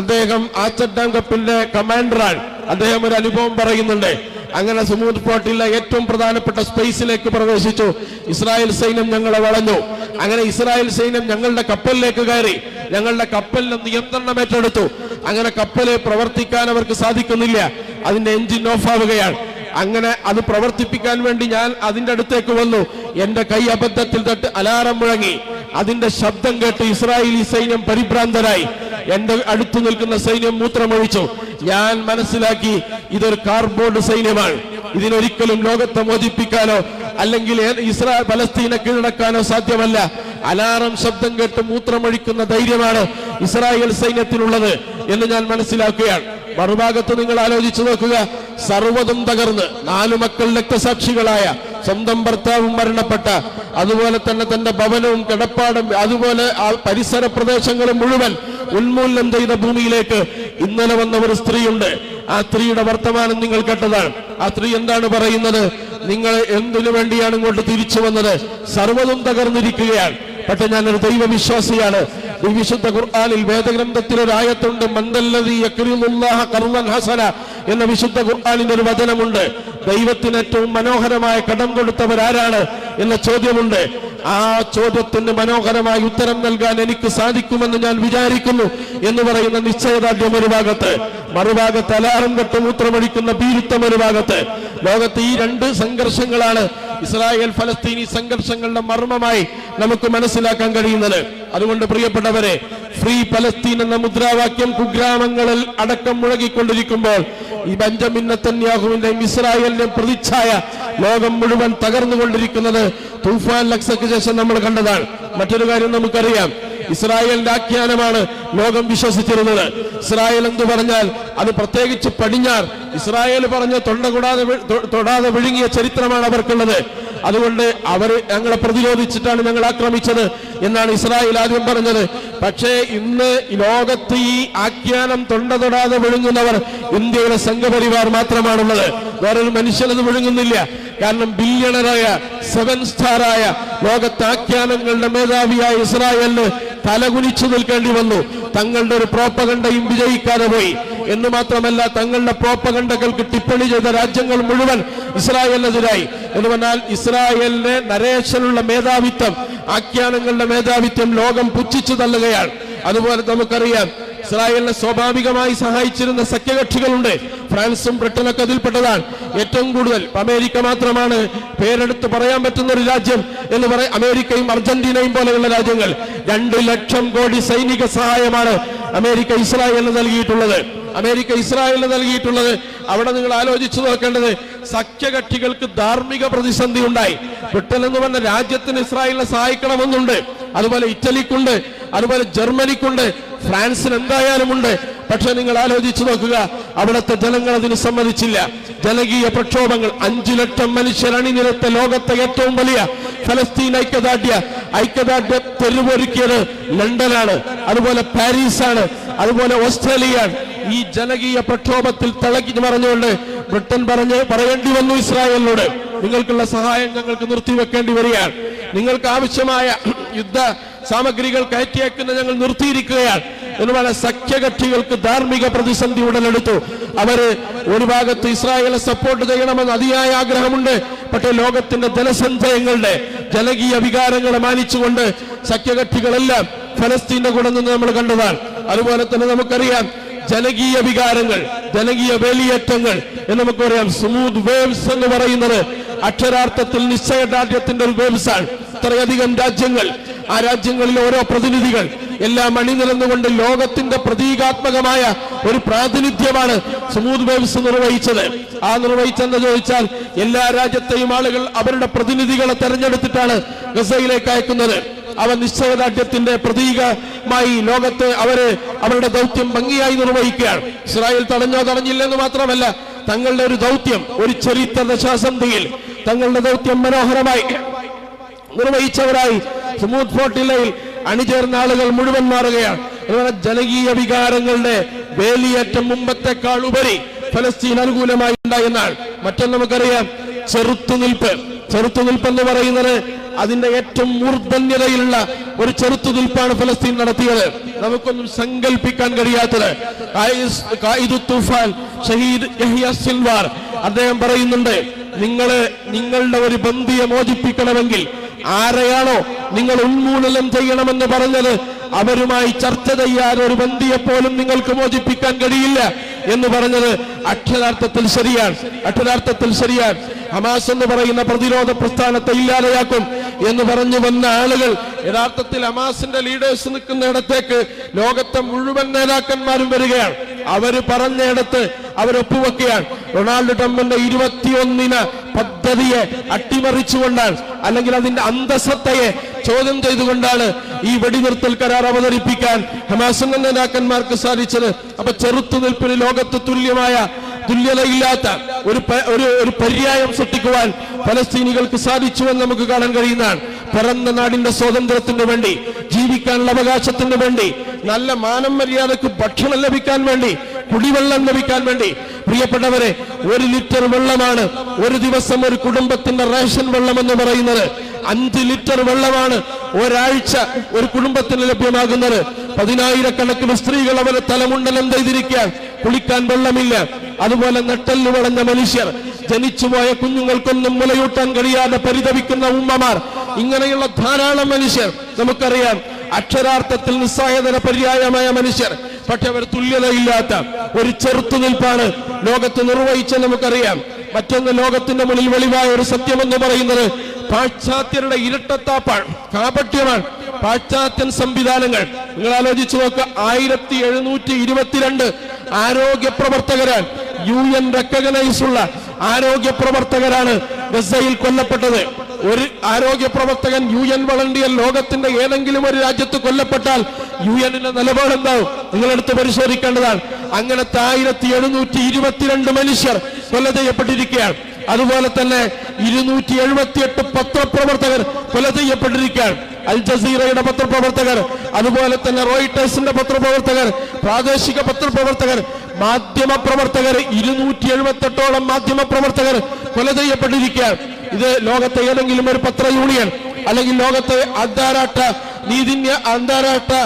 അദ്ദേഹം ആസ്റ്റർഡാം കപ്പലിന്റെ കമാൻഡറാണ്. അദ്ദേഹം ഒരു അനുഭവം പറയുന്നുണ്ട്. അങ്ങനെ സുമൂത് ഫ്ലോട്ടിലെ ഏറ്റവും പ്രധാനപ്പെട്ട സ്പേസിലേക്ക് പ്രവേശിച്ചു. ഇസ്രായേൽ സൈന്യം ഞങ്ങളെ വളഞ്ഞു. അങ്ങനെ ഇസ്രായേൽ സൈന്യം ഞങ്ങളുടെ കപ്പലിലേക്ക് കയറി ഞങ്ങളുടെ കപ്പലിന് നിയന്ത്രണം ഏറ്റെടുത്തു. അങ്ങനെ കപ്പൽ പ്രവർത്തിക്കാൻ അവർക്ക് സാധിക്കുന്നില്ല. അതിന്റെ എഞ്ചിൻ ഓഫ് ആവുകയാണ്. അങ്ങനെ അത് പ്രവർത്തിപ്പിക്കാൻ വേണ്ടി ഞാൻ അതിന്റെ അടുത്തേക്ക് വന്നു. എന്റെ കൈ അബദ്ധത്തിൽ തട്ട് അലാറം മുഴങ്ങി. അതിന്റെ ശബ്ദം കേട്ട് ഇസ്രായേലി സൈന്യം പരിഭ്രാന്തരായി. എന്റെ അടുത്തു നിൽക്കുന്ന സൈന്യം മൂത്രമൊഴിച്ചു. ഞാൻ മനസ്സിലാക്കി ഇതൊരു കാർബോർഡ് സൈന്യമാണ്. ഇതിനൊരിക്കലും ലോകത്തെ മോചിപ്പിക്കാനോ അല്ലെങ്കിൽ ഇസ്രായേൽ പലസ്തീനെ കീഴടക്കാനോ സാധ്യമല്ല. അലാറം ശബ്ദം കേട്ട് മൂത്രമൊഴിക്കുന്ന ധൈര്യമാണ് ഇസ്രായേൽ സൈന്യത്തിനുള്ളത് എന്ന് ഞാൻ മനസ്സിലാക്കുകയാണ്. മറുഭാഗത്ത് നിങ്ങൾ ആലോചിച്ചു നോക്കുക. സർവതും തകർന്ന് നാലു മക്കൾ രക്തസാക്ഷികളായ സ്വന്തം ഭർത്താവും മരണപ്പെട്ട അതുപോലെ തന്നെ തന്റെ ഭവനവും കിടപ്പാടും അതുപോലെ ആ പരിസര പ്രദേശങ്ങളും മുഴുവൻ ഉന്മൂലനം ചെയ്ത ഭൂമിയിലേക്ക് ഇന്നലെ വന്ന ഒരു സ്ത്രീയുണ്ട്. ആ സ്ത്രീയുടെ വർത്തമാനം നിങ്ങൾ കേട്ടതാണ്. ആ സ്ത്രീ എന്താണ് പറയുന്നത്? നിങ്ങൾ എന്തിനു വേണ്ടിയാണ് ഇങ്ങോട്ട് തിരിച്ചു വന്നത്? സർവതും തകർന്നിരിക്കുകയാണ്. പക്ഷെ ഞാനൊരു ദൈവവിശ്വാസിയാണ്. ഈ വിശുദ്ധ ഖുർആാനിൽ വേദഗ്രന്ഥത്തിൽ ഒരു ആയത്തുണ്ട് ഹസന എന്ന വിശുദ്ധ ഖുർആാനിന്റെ ഒരു വചനമുണ്ട്. ദൈവത്തിന് ഏറ്റവും മനോഹരമായ കടം കൊടുത്തവരാരാണ് എന്ന ചോദ്യമുണ്ട്. ആ ചോദ്യത്തിന് മനോഹരമായി ഉത്തരം നൽകാൻ എനിക്ക് സാധിക്കുമെന്ന് ഞാൻ വിചാരിക്കുന്നു എന്ന് പറയുന്ന നിശ്ചയദാർഢ്യം ഒരു ഭാഗത്ത്. മറുഭാഗത്ത് അലാറം കെട്ട് മൂത്രമൊഴിക്കുന്ന ഭീരുത്വം ഒരു ഭാഗത്ത്. ലോകത്ത് ഈ രണ്ട് സംഘർഷങ്ങളാണ് ഇസ്രായേൽ ഫലസ്തീനി സംഘർഷങ്ങളുടെ മർമ്മമായി നമുക്ക് മനസ്സിലാക്കാൻ കഴിയുന്നത്. അതുകൊണ്ട് പ്രിയപ്പെട്ടവരെ ഫ്രീ പലസ്തീൻ എന്ന മുദ്രാവാക്യം കുഗ്രാമങ്ങളിൽ അടക്കം മുഴകിക്കൊണ്ടിരിക്കുമ്പോൾ ഈ ബെഞ്ചമിൻ നെതന്യാഹുവിന്റെയും ഇസ്രായേലിന്റെയും പ്രതിച്ഛായ ലോകം മുഴുവൻ തകർന്നുകൊണ്ടിരിക്കുന്നത് തൂഫാൻ ലക്സക്ക് ശേഷം നമ്മൾ കണ്ടതാണ്. മറ്റൊരു കാര്യം നമുക്കറിയാം. ഇസ്രായേലിന്റെ ആഖ്യാനമാണ് ലോകം വിശ്വസിച്ചിരുന്നത്. ഇസ്രായേൽ എന്ന് പറഞ്ഞാൽ അത് പ്രത്യേകിച്ച് പടിഞ്ഞാർ ഇസ്രായേൽ പറഞ്ഞ തൊണ്ട കൂടാതെ തൊടാതെ വിഴുങ്ങിയ ചരിത്രമാണ് അവർക്കുള്ളത്. അതുകൊണ്ട് അവർ ഞങ്ങളെ പ്രതിരോധിച്ചിട്ടാണ് ഞങ്ങൾ ആക്രമിച്ചത് എന്നാണ് ഇസ്രായേൽ ആദ്യം പറഞ്ഞത്. പക്ഷേ ഇന്ന് ലോകത്ത് ഈ ആഖ്യാനം തൊണ്ട തൊടാതെ വിഴുങ്ങുന്നവർ ഇന്ത്യയുടെ സംഘപരിവാർ മാത്രമാണുള്ളത്. വേറൊരു മനുഷ്യനത് വിഴുങ്ങുന്നില്ല. കാരണം ബില്യണറായ സെവൻ സ്റ്റാറായ ലോകത്തെ ആഖ്യാനങ്ങളുടെ മേധാവിയായ ഇസ്രായേലിന് തലകുനിച്ചു നിൽക്കേണ്ടി വന്നു. തങ്ങളുടെ ഒരു പ്രോപ്പകണ്ടയും വിജയിക്കാതെ പോയി. എന്ന് മാത്രമല്ല തങ്ങളുടെ പ്രോപ്പകണ്ടകൾക്ക് ടിപ്പണി ചെയ്ത രാജ്യങ്ങൾ മുഴുവൻ ഇസ്രായേലിനെതിരായി. എന്ന് പറഞ്ഞാൽ ഇസ്രായേലിനെ നരേശനുള്ള മേധാവിത്വം ആഖ്യാനങ്ങളുടെ മേധാവിത്വം ലോകം പുച്ഛിച്ചു തള്ളുകയാണ്. അതുപോലെ നമുക്കറിയാം ഇസ്രായേലിനെ സ്വാഭാവികമായി സഹായിച്ചിരുന്ന സഖ്യകക്ഷികളുണ്ട്. ഫ്രാൻസും ബ്രിട്ടനൊക്കെ അതിൽപ്പെട്ടതാണ്. ഏറ്റവും കൂടുതൽ അമേരിക്ക മാത്രമാണ് പേരെടുത്ത് പറയാൻ പറ്റുന്ന ഒരു രാജ്യം എന്ന് പറയാം അമേരിക്കയും അർജന്റീനയും പോലെയുള്ള രാജ്യങ്ങൾ. രണ്ട് ലക്ഷം കോടി സൈനിക സഹായമാണ് അമേരിക്ക ഇസ്രായേലിന് നൽകിയിട്ടുള്ളത്. അമേരിക്ക ഇസ്രായേലിന് നൽകിയിട്ടുള്ളത്. അവിടെ നിങ്ങൾ ആലോചിച്ചു നോക്കേണ്ടത് സഖ്യകക്ഷികൾക്ക് ധാർമ്മിക പ്രതിസന്ധി ഉണ്ടായി. ബ്രിട്ടൻ എന്ന് പറഞ്ഞ രാജ്യത്തിന് ഇസ്രായേലിനെ സഹായിക്കണമെന്നുണ്ട്. അതുപോലെ ഇറ്റലിക്കുണ്ട് അതുപോലെ ജർമ്മനിക്കുണ്ട് ഫ്രാൻസിന് എന്തായാലും ഉണ്ട് പക്ഷെ നിങ്ങൾ ആലോചിച്ചു നോക്കുക അവിടുത്തെ ജനങ്ങൾ അതിന് സമ്മതിച്ചില്ല. ജനകീയ പ്രക്ഷോഭങ്ങൾ അഞ്ചു ലക്ഷം മനുഷ്യർ അണിനിരത്ത ലോകത്തെ ഏറ്റവും വലിയ ഫലസ്തീൻ ഐക്യദാർഢ്യ ഐക്യദാർഢ്യ തെരുവൊരുക്കിയത് ലണ്ടനാണ് അതുപോലെ പാരീസാണ് അതുപോലെ ഓസ്ട്രേലിയയാണ്. ഈ ജനകീയ പ്രക്ഷോഭത്തിൽ തിളക്കി പറഞ്ഞുകൊണ്ട് ബ്രിട്ടൻ പറഞ്ഞ് പറയേണ്ടി വന്നു ഇസ്രായേലിനോട്. നിങ്ങൾക്കുള്ള സഹായം ഞങ്ങൾക്ക് നിർത്തിവെക്കേണ്ടി വരികയാണ്. നിങ്ങൾക്ക് ആവശ്യമായ യുദ്ധ സാമഗ്രികൾ കയറ്റിയേക്കുന്ന ഞങ്ങൾ നിർത്തിയിരിക്കുകയാണ്. പറഞ്ഞ സഖ്യകക്ഷികൾക്ക് ധാർമ്മിക പ്രതിസന്ധി ഉടലെടുത്തു? അവർ ഒരു ഭാഗത്ത് ഇസ്രായേലെ സപ്പോർട്ട് ചെയ്യണമെന്ന് അതിയായ ആഗ്രഹമുണ്ട്. പക്ഷേ ലോകത്തിന്റെ ജനസഞ്ചയങ്ങളുടെ ജനകീയ വികാരങ്ങളെ മാനിച്ചുകൊണ്ട് സഖ്യകക്ഷികളെല്ലാം ഫലസ്തീന്റെ കൂടെ നിന്ന് നമ്മൾ കണ്ടതാണ്. അതുപോലെ തന്നെ നമുക്കറിയാം ജനകീയ വികാരങ്ങൾ ജനകീയ വേലിയേറ്റങ്ങൾ എന്ന് നമുക്ക് പറയാം സ്മൂത്ത് വേവ്സ് എന്ന് പറയുന്നത് അക്ഷരാർത്ഥത്തിൽ നിശ്ചയദാർഢ്യത്തിന്റെ ഒരു വേവ്സ് ആണ്. ഇത്രയധികം രാജ്യങ്ങൾ ആ രാജ്യങ്ങളിലെ ഓരോ പ്രതിനിധികൾ എല്ലാം അണിനിരന്നുകൊണ്ട് ലോകത്തിന്റെ പ്രതീകാത്മകമായ ഒരു പ്രാതിനിധ്യമാണ് സ്മൂത്ത് വേവ്സ് നിർവഹിച്ചത്. ആ നിർവഹിച്ചെന്ന് ചോദിച്ചാൽ എല്ലാ രാജ്യത്തെയും ആളുകൾ അവരുടെ പ്രതിനിധികളെ തെരഞ്ഞെടുത്തിട്ടാണ് ഗസയിലേക്ക് അയക്കുന്നത്. അവ നിശ്ചയദാർഢ്യത്തിന്റെ പ്രതീകമായി ലോകത്ത് അവർ അവരുടെ ദൗത്യം ഭംഗിയായി നിർവഹിക്കുകയാണ്. ഇസ്രായേൽ തടഞ്ഞോ തടഞ്ഞില്ലെന്ന് മാത്രമല്ല തങ്ങളുടെ ഒരു ദൗത്യം ഒരു ചരിത്ര ദശാസന്ധിയിൽ തങ്ങളുടെ ദൗത്യം മനോഹരമായി നിർവഹിച്ചവരായി സ്മൂത്ത് ഫോർട്ടിലയിൽ അണിചേർന്ന ആളുകൾ മുഴുവൻ മാറുകയാണ്. അതുപോലെ ജനകീയ വികാരങ്ങളുടെ വേലിയേറ്റം മുമ്പത്തെക്കാൾ ഉപരി ഫലസ്തീൻ അനുകൂലമായി ഉണ്ടായെന്നാൽ മറ്റൊന്ന് നമുക്കറിയാം ചെറുത്തുനിൽപ്പ്. ചെറുത്തുനിൽപ്പ് എന്ന് പറയുന്നത് അതിന്റെ ഏറ്റവും മൂർധന്യതയിലുള്ള ഒരു ചെറുത്തുനിൽപ്പാണ് ഫലസ്തീൻ നടത്തിയത്. നമുക്കൊന്നും സങ്കല്പിക്കാൻ കഴിയാത്തത്. ഷഹീദ് സിൽവാർ അദ്ദേഹം പറയുന്നുണ്ട് നിങ്ങൾ നിങ്ങളുടെ ഒരു ബന്ധിയെ മോചിപ്പിക്കണമെങ്കിൽ ആരെയാണോ നിങ്ങൾ ഉന്മൂലനം ചെയ്യണമെന്ന് പറഞ്ഞത് അവരുമായി ചർച്ച ചെയ്യാൻ ഒരു ബന്ധിയെ പോലും നിങ്ങൾക്ക് മോചിപ്പിക്കാൻ കഴിയില്ല എന്ന് പറഞ്ഞത് അക്ഷരാർത്ഥത്തിൽ ശരിയാണ്. അക്ഷരാർത്ഥത്തിൽ ശരിയാണ്. ഹമാസ് എന്ന് പറയുന്ന പ്രതിരോധ പ്രസ്ഥാനത്തെ ഇല്ലാതെയാക്കും എന്ന് പറഞ്ഞു വന്ന ആളുകൾ യഥാർത്ഥത്തിൽ ഹമാസിന്റെ ലീഡേഴ്സ് നിൽക്കുന്ന ഇടത്തേക്ക് ലോകത്തെ മുഴുവൻ നേതാക്കന്മാരും വരികയാണ്. അവർ പറഞ്ഞയിടത്ത് അവരൊപ്പുവെക്കുകയാണ്. ഡൊണാൾഡ് ട്രംപിന്റെ ഇരുപത്തിയൊന്നിന് പദ്ധതിയെ അട്ടിമറിച്ചുകൊണ്ടാണ് അല്ലെങ്കിൽ അതിന്റെ അന്തസത്തയെ ചോദ്യം ചെയ്തുകൊണ്ടാണ് ഈ വെടിനിർത്തൽ കരാർ അവതരിപ്പിക്കാൻ ഹമാസിന്റെ നേതാക്കന്മാർക്ക് സാധിച്ചത്. അപ്പൊ ചെറുത്തുനിൽപ്പിന് ലോകത്ത് തുല്യമായ തുല്യതയില്ലാത്ത ഒരു ഒരു പര്യായം സൃഷ്ടിക്കുവാൻ ഫലസ്തീനികൾക്ക് സാധിച്ചുവെന്ന് നമുക്ക് കാണാൻ കഴിയുന്നതാണ്. പിറന്ന നാടിന്റെ സ്വാതന്ത്ര്യത്തിന് വേണ്ടി ജീവിക്കാനുള്ള അവകാശത്തിന് വേണ്ടി നല്ല മാനം മര്യാദയ്ക്ക് ഭക്ഷണം ലഭിക്കാൻ വേണ്ടി കുടിവെള്ളം ലഭിക്കാൻ വേണ്ടി. പ്രിയപ്പെട്ടവരെ ഒരു ലിറ്റർ വെള്ളമാണ് ഒരു ദിവസം ഒരു കുടുംബത്തിന്റെ റേഷൻ വെള്ളം എന്ന് പറയുന്നത്. അഞ്ച് ലിറ്റർ വെള്ളമാണ് ഒരാഴ്ച ഒരു കുടുംബത്തിന് ലഭ്യമാകുന്നത്. പതിനായിരക്കണക്കിന് സ്ത്രീകൾ അവരെ തലമുണ്ടനം ചെയ്തിരിക്കാൻ കുളിക്കാൻ വെള്ളമില്ല. അതുപോലെ നട്ടെല്ല് വളഞ്ഞ മനുഷ്യർ ജനിച്ചുപോയ കുഞ്ഞുങ്ങൾക്കൊന്നും മുലയൂട്ടാൻ കഴിയാതെ പരിതപിക്കുന്ന ഉമ്മമാർ ഇങ്ങനെയുള്ള ധാരാളം മനുഷ്യർ. നമുക്കറിയാം അക്ഷരാർത്ഥത്തിൽ നിസ്സഹായതന പര്യായമായ മനുഷ്യർ പക്ഷെ അവർ തുല്യതയില്ലാത്ത ഒരു ചെറുത്തുനിൽപ്പാണ് ലോകത്ത് നിർവഹിച്ച നമുക്കറിയാം മറ്റൊന്ന് ലോകത്തിന്റെ മുന്നിൽ വെളിവായ ഒരു സത്യമെന്ന് പറയുന്നത് പാശ്ചാത്യരുടെ ഇരട്ടത്താപ്പാണ് കാപട്യമാണ്. പാശ്ചാത്യൻ സംവിധാനങ്ങൾ നിങ്ങൾ ആലോചിച്ചു നോക്കുക ആയിരത്തി എഴുന്നൂറ്റി ഇരുപത്തിരണ്ട് ആരോഗ്യ പ്രവർത്തകരാൻ യു എൻ റെക്കഗ്നൈസ് ഉള്ള ആരോഗ്യ പ്രവർത്തകരാണ് ഗസയിൽ കൊല്ലപ്പെട്ടത്. ഒരു ആരോഗ്യ പ്രവർത്തകൻ യു എൻ വളണ്ടിയർ ലോകത്തിന്റെ ഏതെങ്കിലും ഒരു രാജ്യത്ത് കൊല്ലപ്പെട്ടാൽ യു എന്നിന്റെ നിലപാടെന്താവും നിങ്ങളെടുത്ത് പരിശോധിക്കേണ്ടതാണ്. അങ്ങനത്തെ ആയിരത്തി എഴുന്നൂറ്റി ഇരുപത്തിരണ്ട് മനുഷ്യർ കൊല ചെയ്യപ്പെട്ടിരിക്കുകയാണ്. അതുപോലെ തന്നെ ഇരുന്നൂറ്റി എഴുപത്തിയെട്ട് പത്രപ്രവർത്തകർ കൊല ചെയ്യപ്പെട്ടിരിക്കുകയാണ്. അൽ ജസീറയുടെ പത്രപ്രവർത്തകർ അതുപോലെ തന്നെ റോയിട്ടേഴ്സിന്റെ പത്രപ്രവർത്തകർ പ്രാദേശിക പത്രപ്രവർത്തകർ മാധ്യമ പ്രവർത്തകർ ഇരുന്നൂറ്റി എഴുപത്തെട്ടോളം മാധ്യമ പ്രവർത്തകർ കൊല ചെയ്യപ്പെട്ടിരിക്കുകയാണ്. ഇത് ലോകത്തെ ഏതെങ്കിലും ഒരു പത്ര യൂണിയൻ അല്ലെങ്കിൽ ലോകത്തെ അന്താരാഷ്ട്ര നീതിന്യ അന്താരാഷ്ട്ര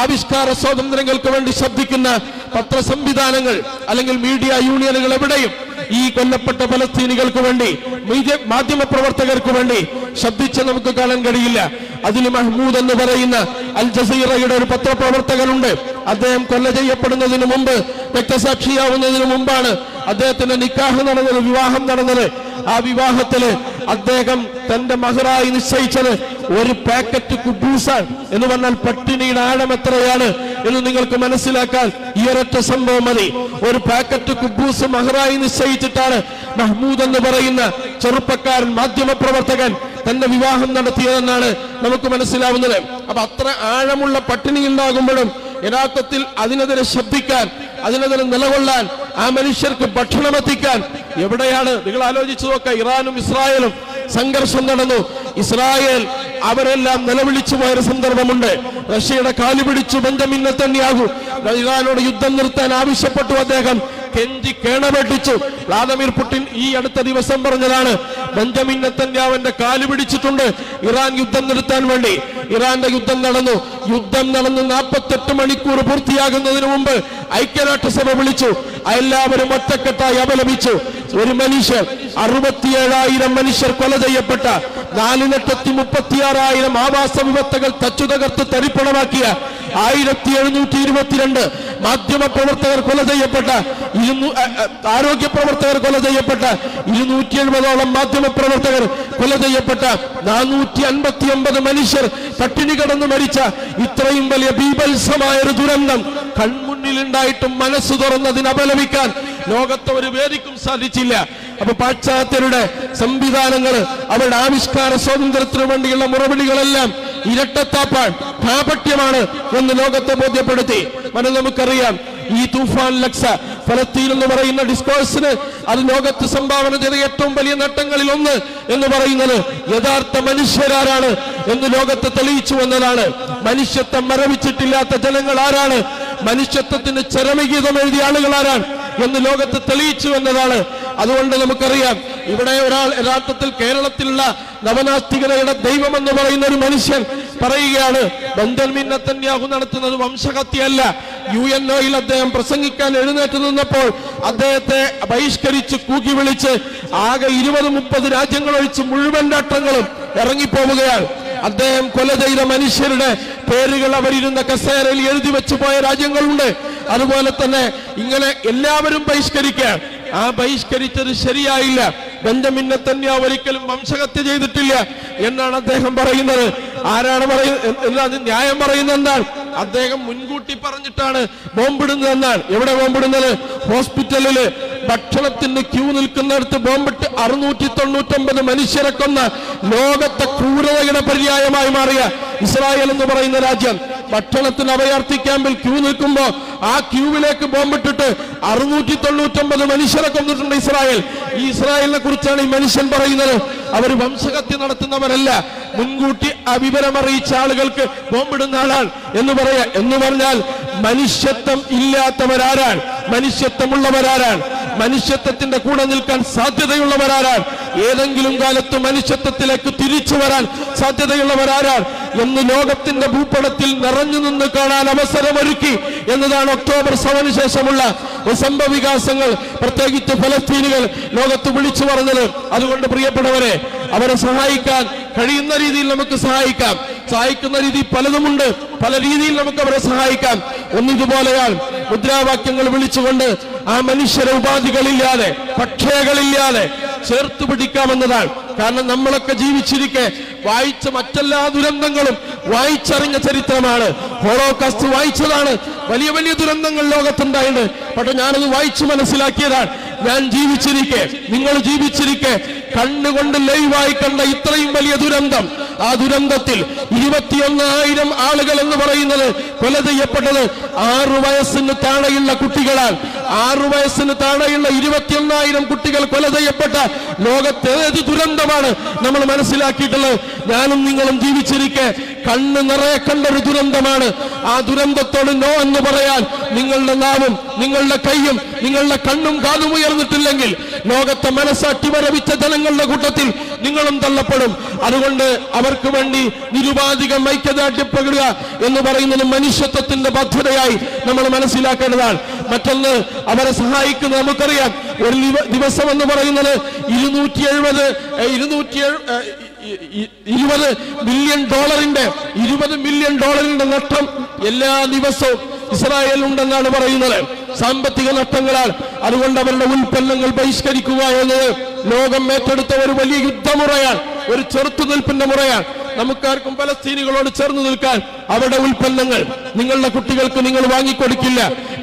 ആവിഷ്കാര സ്വാതന്ത്ര്യങ്ങൾക്ക് വേണ്ടി ശബ്ദിക്കുന്ന പത്ര സംവിധാനങ്ങൾ അല്ലെങ്കിൽ മീഡിയ യൂണിയനുകൾ എവിടെയും ഈ കൊല്ലപ്പെട്ട ഫലസ്തീനികൾക്ക് വേണ്ടി മാധ്യമ പ്രവർത്തകർക്ക് വേണ്ടി ശബ്ദിച്ച് നമുക്ക് കാണാൻ കഴിയില്ല. അതിൽ മഹ്മൂദ് എന്ന് പറയുന്ന അൽ ജസീറയുടെ ഒരു പത്രപ്രവർത്തകനുണ്ട്. അദ്ദേഹം കൊല്ല ചെയ്യപ്പെടുന്നതിന് മുമ്പ് രക്തസാക്ഷിയാവുന്നതിന് മുമ്പാണ് അദ്ദേഹത്തിന്റെ നിക്കാഹ് നടന്നത് വിവാഹം നടന്നത്. ആ വിവാഹത്തിൽ അദ്ദേഹം തന്റെ മഹറായി നിശ്ചയിച്ചത് ഒരു പാക്കറ്റ് കുബൂസാണ് എന്ന് പറഞ്ഞാൽ പട്ടിണിയുടെ ആഴം എത്രയാണ് എന്ന് നിങ്ങൾക്ക് മനസ്സിലാക്കാൻ ഈ ഒരൊറ്റ സംഭവം മതി. ഒരു പാക്കറ്റ് കുബൂസ് മഹറായി നിശ്ചയിച്ചിട്ടാണ് മഹ്മൂദ് എന്ന് പറയുന്ന ചെറുപ്പക്കാരൻ മാധ്യമ പ്രവർത്തകൻ തന്റെ വിവാഹം നടത്തിയതെന്നാണ് നമുക്ക് മനസ്സിലാവുന്നത്. അപ്പൊ അത്ര ആഴമുള്ള പട്ടിണി ഉണ്ടാകുമ്പോഴും യഥാർത്ഥത്തിൽ അതിനെതിരെ ശബ്ദിക്കാൻ അതിനെതിരെ നിലകൊള്ളാൻ ആ മനുഷ്യർക്ക് ഭക്ഷണം എത്തിക്കാൻ എവിടെയാണ്? നിങ്ങൾ ആലോചിച്ചു നോക്കുക ഇറാനും ഇസ്രായേലും സംഘർഷം നടന്നു. ഇസ്രായേൽ അവരെല്ലാം നിലവിളിച്ചു പോയൊരു സന്ദർഭമുണ്ട്. റഷ്യയുടെ കാലു പിടിച്ചു ബെഞ്ചമിൻ നെതന്യാഹു ഇറാനോട് യുദ്ധം നിർത്താൻ ആവശ്യപ്പെട്ടു അദ്ദേഹം. കെഞ്ചി കേണപെട്ടിച്ചു വ്ളാദിമിർ പുടിൻ ഈ അടുത്ത ദിവസം പറഞ്ഞതാണ് ബെഞ്ചമിൻ നെതന്യാവിന്റെ കാലു പിടിച്ചിട്ടുണ്ട്. ഇറാൻ യുദ്ധം നിർത്താൻ വേണ്ടി. ഇറാന്റെ യുദ്ധം നടന്നു. യുദ്ധം നടന്ന് നാൽപ്പത്തെട്ട് മണിക്കൂർ പൂർത്തിയാകുന്നതിന് മുമ്പ് ഐക്യരാഷ്ട്രസഭ വിളിച്ചു. എല്ലാവരും ഒറ്റക്കെട്ടായി അപലപിച്ചു. ഒരു മനുഷ്യർ അറുപത്തിയേഴായിരം മനുഷ്യർ കൊല ചെയ്യപ്പെട്ട നാല് ലക്ഷത്തി മുപ്പത്തിയാറായിരം ആവാസ വ്യവസ്ഥകൾ തച്ചു തകർത്ത് തരിപ്പണമാക്കിയ ആയിരത്തി എഴുന്നൂറ്റി ഇരുപത്തിരണ്ട് മാധ്യമ പ്രവർത്തകർ കൊല ചെയ്യപ്പെട്ട ആരോഗ്യ പ്രവർത്തകർ കൊല ചെയ്യപ്പെട്ട ഇരുന്നൂറ്റി എഴുപതോളം മാധ്യമ പ്രവർത്തകർ കൊല ചെയ്യപ്പെട്ട നാനൂറ്റി അൻപത്തി ഒമ്പത് മനുഷ്യർ പട്ടിണി കിടന്ന് മരിച്ച ഇത്രയും വലിയ ബീഭത്സമായ ഒരു ദുരന്തം കൺമുന്നിലുണ്ടായിട്ടും മനസ്സ് തുറന്നതിന് അപലപിക്കാൻ ലോകത്തെ ഒരു വേദിക്കും സാധിച്ചില്ല. അപ്പൊ പാശ്ചാത്യരുടെ സംവിധാനങ്ങൾ അവരുടെ ആവിഷ്കാര സ്വാതന്ത്ര്യത്തിനു വേണ്ടിയുള്ള മുറവിളികളെല്ലാം ഇരട്ടത്താപ്പാൻ കാപട്യമാണ് എന്ന് ലോകത്തെ ബോധ്യപ്പെടുത്തി. മനം നമുക്കറിയാം ഈ തൂഫാൻ ലക്സ ഫലസ്തീൻ എന്ന് പറയുന്ന ഡിസ്കോഴ്സിന് അത് ലോകത്ത് സംഭാവന ചെയ്ത ഏറ്റവും വലിയ നേട്ടങ്ങളിൽ ഒന്ന് എന്ന് പറയുന്നത് യഥാർത്ഥ മനുഷ്യരാരാണ് എന്ന് ലോകത്തെ തെളിയിച്ചു വന്നതാണ്. മനുഷ്യത്വം മരവിച്ചിട്ടില്ലാത്ത ജനങ്ങൾ ആരാണ് മനുഷ്യത്വത്തിന് ചരമഗീതം എഴുതിയ ആളുകൾ ആരാണ് എന്ന് ലോകത്ത് തെളിയിച്ചു എന്നതാണ്. അതുകൊണ്ട് നമുക്കറിയാം ഇവിടെ ഒരാൾ യഥാർത്ഥത്തിൽ കേരളത്തിലുള്ള നവനാസ്തികതയുടെ ദൈവമെന്ന് പറയുന്ന ഒരു മനുഷ്യൻ പറയുകയാണ് ബന്ധൽമിൻ നത്തന്യാഹു നടത്തുന്നത് വംശഹത്യയല്ല. യു എൻ ഒയിൽ അദ്ദേഹം പ്രസംഗിക്കാൻ എഴുന്നേറ്റ് നിന്നപ്പോൾ അദ്ദേഹത്തെ ബഹിഷ്കരിച്ച് കൂക്കി വിളിച്ച് ആകെ ഇരുപത് മുപ്പത് രാജ്യങ്ങൾ ഒഴിച്ച് മുഴുവൻ രാഷ്ട്രങ്ങളും ഇറങ്ങിപ്പോവുകയാണ്. അദ്ദേഹം കൊല ചെയ്ത മനുഷ്യരുടെ പേരുകൾ അവരിരുന്ന കസേരയിൽ എഴുതി വെച്ചു പോയ രാജ്യങ്ങളുണ്ട്. അതുപോലെ തന്നെ ഇങ്ങനെ എല്ലാവരും ബഹിഷ്കരിക്കാൻ. ആ ബഹിഷ്കരിച്ചത് ശരിയായില്ല. ബെഞ്ചമിൻ അവ ഒരിക്കലും വംശഹത്യ ചെയ്തിട്ടില്ല എന്നാണ് അദ്ദേഹം പറയുന്നത്. ആരാണ് പറയുന്നത് ന്യായം പറയുന്നത് എന്താണ്? അദ്ദേഹം മുൻകൂട്ടി പറഞ്ഞിട്ടാണ് ബോംബിടുന്നത് എന്നാണ്. എവിടെ ബോംബിടുന്നത്? ഹോസ്പിറ്റലിൽ. ഭക്ഷണത്തിന് ക്യൂ നിൽക്കുന്നിടത്ത് ബോംബിട്ട് അറുന്നൂറ്റി തൊണ്ണൂറ്റൊമ്പത് മനുഷ്യരെ കൊന്ന ലോകത്തെ ക്രൂരതയുടെ പര്യായമായി മാറിയ ഇസ്രായേൽ എന്ന് പറയുന്ന രാജ്യം. ഭക്ഷണത്തിന് അഭയാർത്ഥി ക്യാമ്പിൽ ക്യൂ നിൽക്കുമ്പോ ആ ക്യൂവിലേക്ക് ബോംബിട്ടിട്ട് അറുന്നൂറ്റി തൊണ്ണൂറ്റൊമ്പത് മനുഷ്യരെ കൊന്നിട്ടുണ്ട് ഇസ്രായേൽ. ഈ ഇസ്രായേലിനെ കുറിച്ചാണ് ഈ മനുഷ്യൻ പറയുന്നത്. അവർ വംശഹത്യ നടത്തുന്നവരല്ല. മുൻകൂട്ടി അവിവരം വിവരം അറിയിച്ച ആളുകൾക്ക് ബോംബിടുന്ന ആളാണ് എന്ന് പറയാ. എന്ന് പറഞ്ഞാൽ മനുഷ്യത്വം ഇല്ലാത്തവരാരാണ്. മനുഷ്യത്വമുള്ളവരാരാണ്. മനുഷ്യത്വത്തിന്റെ കൂടെ നിൽക്കാൻ സാധ്യതയുള്ളവരാരാണ്? ഏതെങ്കിലും കാലത്ത് മനുഷ്യത്വത്തിലേക്ക് തിരിച്ചു വരാൻ സാധ്യതയുള്ളവരാരാണ്? എന്ന് ലോകത്തിന്റെ ഭൂപടത്തിൽ നിറഞ്ഞു നിന്ന് കാണാൻ അവസരമൊരുക്കി എന്നതാണ് ഒക്ടോബർ സെവന് ശേഷമുള്ള സംഭവികാസങ്ങൾ പ്രത്യേകിച്ച് ഫലസ്തീനുകൾ ലോകത്ത് വിളിച്ചു പറഞ്ഞത്. അതുകൊണ്ട് പ്രിയപ്പെട്ടവരെ അവരെ സഹായിക്കാൻ കഴിയുന്ന രീതിയിൽ നമുക്ക് സഹായിക്കാം. സഹായിക്കുന്ന രീതി പലതുമുണ്ട്. പല രീതിയിൽ നമുക്ക് അവരെ സഹായിക്കാം. ഒന്നിതുപോലെയാണ് മുദ്രാവാക്യങ്ങൾ വിളിച്ചുകൊണ്ട് ആ മനുഷ്യരെ ഉപാധികളില്ലാതെ പക്ഷേകളില്ലാതെ ചേർത്ത് പിടിക്കാമെന്നതാണ്. കാരണം നമ്മളൊക്കെ ജീവിച്ചിരിക്കെ വായിച്ച മറ്റെല്ലാ ദുരന്തങ്ങളും വായിച്ചറിഞ്ഞ ചരിത്രമാണ്. ഹോളോകാസ്റ്റ് വായിച്ചതാണ്. വലിയ വലിയ ദുരന്തങ്ങൾ ലോകത്തുണ്ടായിട്ടുണ്ട്. പക്ഷെ ഞാനത് വായിച്ചു മനസ്സിലാക്കിയതാണ്. ഞാൻ ജീവിച്ചിരിക്കെ നിങ്ങൾ ജീവിച്ചിരിക്കെ കണ്ണുകൊണ്ട് ലൈവായി കണ്ട ഇത്രയും വലിയ ദുരന്തം ആ ദുരന്തത്തിൽ ഇരുപത്തിയൊന്നായിരം ആളുകൾ എന്ന് പറയുന്നത് കൊല ചെയ്യപ്പെട്ടത് ആറു വയസ്സിന് താഴെയുള്ള കുട്ടികളാൽ ആറു വയസ്സിന് താഴെയുള്ള ഇരുപത്തിയൊന്നായിരം കുട്ടികൾ കൊല ചെയ്യപ്പെട്ട ലോകത്തെ ഏത് ദുരന്തമാണ് നമ്മൾ മനസ്സിലാക്കിയിട്ടുള്ളത്? ഞാനും നിങ്ങളും ജീവിച്ചിരിക്കെ കണ്ണ് നിറയെ കണ്ട ഒരു ദുരന്തമാണ്. ആ ദുരന്തത്തോട് നോ എന്ന് പറയാൻ നിങ്ങളുടെ നാവും നിങ്ങളുടെ കൈയും നിങ്ങളുടെ കണ്ണും കാതും ഉയർന്നിട്ടില്ലെങ്കിൽ ലോകത്തെ മനസ്സാക്കി വരവിച്ച ജനങ്ങളുടെ കൂട്ടത്തിൽ നിങ്ങളും തള്ളപ്പെടും. അതുകൊണ്ട് അവർക്ക് വേണ്ടി നിരുപാധികം ഐക്യദാർഢ്യപ്പെടുക എന്ന് പറയുന്നത് മനുഷ്യത്വത്തിന്റെ ബദ്ധതയായി നമ്മൾ മനസ്സിലാക്കേണ്ടതാണ്. മറ്റൊന്ന് അവരെ സഹായിക്കുന്ന നമുക്കറിയാം. ഒരു ദിവസം എന്ന് പറയുന്നത് ഇരുന്നൂറ്റി എഴുപത് ഇരുന്നൂറ്റി ഇരുപത് മില്യൺ ഡോളറിന്റെ ഇരുപത് മില്യൺ ഡോളറിന്റെ നഷ്ടം എല്ലാ ദിവസവും ഇസ്രായേൽ ഉണ്ടെന്നാണ് പറയുന്നത്. സാമ്പത്തിക നഷ്ടങ്ങളാൽ അതുകൊണ്ട് അവരുടെ ഉൽപ്പന്നങ്ങൾ ബഹിഷ്കരിക്കുക എന്നത് ലോകം ഏറ്റെടുത്ത ഒരു വലിയ യുദ്ധമുറയാണ് ഒരു ചെറുത്തുനിൽപ്പിന്റെ മുറയാണ്. നമുക്കാർക്കും പലസ്തീനികളോട് ചേർന്ന് നിൽക്കാൻ അവരുടെ ഉൽപ്പന്നങ്ങൾ നിങ്ങളുടെ കുട്ടികൾക്ക് നിങ്ങൾ വാങ്ങിക്കൊടുക്കില്ല.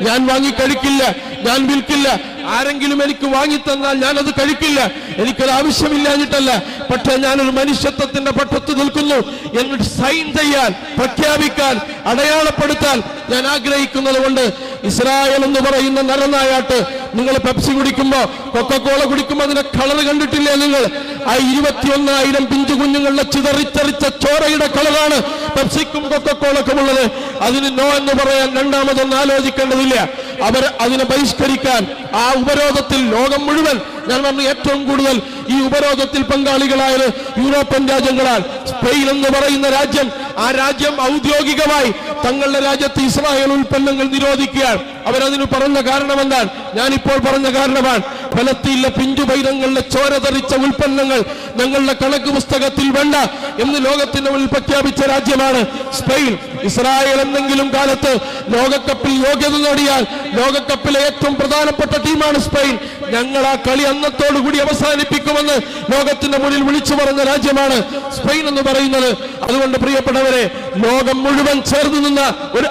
ഞാൻ വാങ്ങിക്കഴിക്കില്ല ഞാൻ വിൽക്കില്ല ആരെങ്കിലും എനിക്ക് വാങ്ങി തന്നാൽ ഞാനത് കഴിക്കില്ല. എനിക്കത് ആവശ്യമില്ലാഞ്ഞിട്ടല്ല. പക്ഷേ ഞാനൊരു മനുഷ്യത്വത്തിന്റെ പട്ടത്ത് നിൽക്കുന്നു. എന്നിട്ട് സൈൻ ചെയ്യാൻ പ്രഖ്യാപിക്കാൻ അടയാളപ്പെടുത്താൻ ഞാൻ ആഗ്രഹിക്കുന്നത് കൊണ്ട് ഇസ്രായേൽ എന്ന് പറയുന്ന നരനായാട്ട് നിങ്ങൾ പെപ്സി കുടിക്കുമ്പോ കൊക്കക്കോള കുടിക്കുമ്പോ അതിന്റെ കളർ കണ്ടിട്ടില്ലേ നിങ്ങൾ? ആ ഇരുപത്തിയൊന്നായിരം പിഞ്ചു കുഞ്ഞുങ്ങളുടെ ചിതറിച്ചറിച്ച ചോരയുടെ കളറാണ് പെപ്സിക്കും കൊക്കക്കോളക്കും ഉള്ളത്. അതിന് നോ എന്ന് പറയാൻ രണ്ടാമതൊന്നും ആലോചിക്കേണ്ടതില്ല. അവർ അതിനെ ബഹിഷ്കരിക്കാൻ ആ ഉപരോധത്തിൽ ലോകം മുഴുവൻ ഞാൻ പറഞ്ഞു ഏറ്റവും കൂടുതൽ ഈ ഉപരോധത്തിൽ പങ്കാളികളായത് യൂറോപ്യൻ രാജ്യങ്ങളാൽ സ്പെയിൻ എന്ന് പറയുന്ന രാജ്യം ആ രാജ്യം ഔദ്യോഗികമായി തങ്ങളുടെ രാജ്യത്ത് ഇസ്രായേൽ ഉൽപ്പന്നങ്ങൾ നിരോധിക്കുകയാണ്. അവരതിന് പറഞ്ഞ കാരണം എന്താണ് ഞാനിപ്പോൾ പറഞ്ഞ കാരണമാണ്. ഫലത്തിലെ പിഞ്ചു പൈരങ്ങളുടെ ചോര തെറിച്ച ഉൽപ്പന്നങ്ങൾ ഞങ്ങളുടെ കണക്ക് പുസ്തകത്തിൽ വേണ്ട എന്ന് ലോകത്തിന്റെ മുന്നിൽ പ്രഖ്യാപിച്ച രാജ്യമാണ് സ്പെയിൻ. ഇസ്രായേൽ എന്തെങ്കിലും കാലത്ത് ലോകകപ്പിൽ യോഗ്യത നേടിയാൽ ലോകകപ്പിലെ ഏറ്റവും പ്രധാനപ്പെട്ട ടീമാണ് സ്പെയിൻ. ഞങ്ങൾ ആ കളി അന്നത്തോടുകൂടി അവസാനിപ്പിക്കുമെന്ന് ലോകത്തിന്റെ മുന്നിൽ വിളിച്ചു പറഞ്ഞ രാജ്യമാണ് സ്പെയിൻ എന്ന് പറയുന്നത്. അതുകൊണ്ട് പ്രിയപ്പെട്ടവരെ ലോകം മുഴുവൻ ചേർന്ന് നിന്ന ഒരു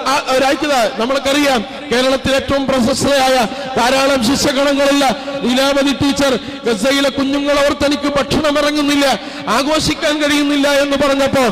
ഐക്യത നമ്മൾക്കറിയാം. കേരളത്തിൽ ഏറ്റവും പ്രശസ്തയായ ധാരാളം ശിഷ്യഗണങ്ങളില്ല. ലീലാവതി ടീച്ചർ ഗസയിലെ കുഞ്ഞുങ്ങൾ അവർ തനിക്ക് ഭക്ഷണം ഇറങ്ങുന്നില്ല ആഘോഷിക്കാൻ കഴിയുന്നില്ല എന്ന് പറഞ്ഞപ്പോ